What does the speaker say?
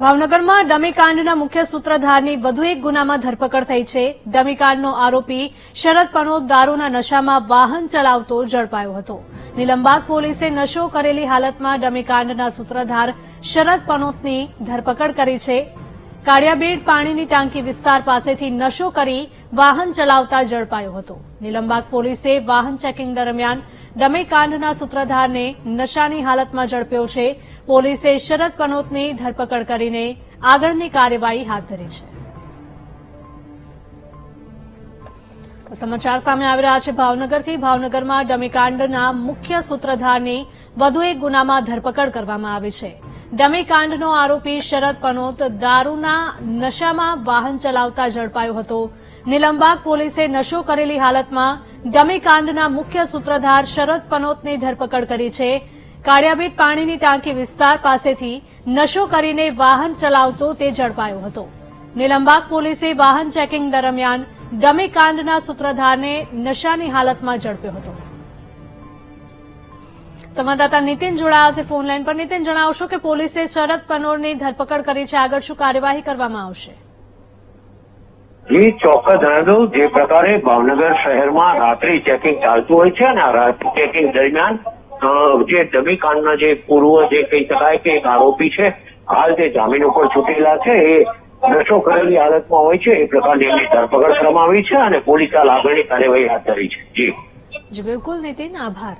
ભાવનગરમાં ડમીકાંડના મુખ્ય સૂત્રધારની વધુ એક ગુનામાં ધરપકડ થઈ છે. ડમીકાંડનો આરોપી શરદ પનોત દારૂના નશામાં વાહન ચલાવતો ઝડપાયો હતો. નિલંબાગ પોલીસે નશો કરેલી હાલતમાં ડમીકાંડના સૂત્રધાર શરદ પનોતની ધરપકડ કરી છે. કાળિયાબેડ પાણીની ટાંકી વિસ્તાર પાસેથી નશો કરી વાહન ચલાવતા ઝડપાયો હતો. નિલંબાગ પોલીસે વાહન ચેકિંગ દરમિયાન ડમેકાંડના સૂત્રધારને નશાની હાલતમાં ઝડપ્યો છે. પોલીસે શરદ પનોતની ધરપકડ કરીને આગળની કાર્યવાહી હાથ ધરી છે. સમાચાર સામે આવી રહ્યા છે. ભાવનગરથી ભાવનગરમાં ડમીકાંડના મુખ્ય સૂત્રધારની વધુ એક ગુનામાં ધરપકડ કરવામાં આવી છે. ડમીકાંડનો આરોપી શરદ પનોત દારૂના નશામાં વાહન ચલાવતા ઝડપાયો હતો. નિલંબાગ પોલીસે નશો કરેલી હાલતમાં ડમીકાંડના મુખ્ય સૂત્રધાર શરદ પનોતની ધરપકડ કરી છે. કાળિયાબીટ પાણીની ટાંકી વિસ્તાર પાસેથી નશો કરીને વાહન ચલાવતો તે ઝડપાયો હતો. નિલંબાગ પોલીસે વાહન ચેકિંગ દરમિયાન ડમીકાંડના સૂત્રધારને નશાની હાલતમાં ઝડપ્યો હતો. સંવાદદાતા નીતિન જોડાયા છે. ફોન લાઈન પર નીતિન જણાવશો કે પોલીસે શરદ પનોરની ધરપકડ કરી છે. આગળ શું કાર્યવાહી કરવામાં આવશે? જી ચોક્કસ જણાવી દઉં. જે પ્રકારે ભાવનગર શહેરમાં રાત્રિ ચેકિંગ ચાલતું હોય છે અને આ રાત્રિ ચેકિંગ દરમિયાન જે ડમીકાંડના જે પૂર્વ જે કહી શકાય કે એક આરોપી છે હાલ જે જામીન ઉપર છૂટેલા છે. એ નશો કરેલી હાલતમાં હોય છે. એ પ્રકારની એમની ધરપકડ કરવામાં આવી છે અને પોલીસે હાલ આગળની કાર્યવાહી હાથ ધરી છે. જી. જી બિલકુલ નીતિન. આભાર.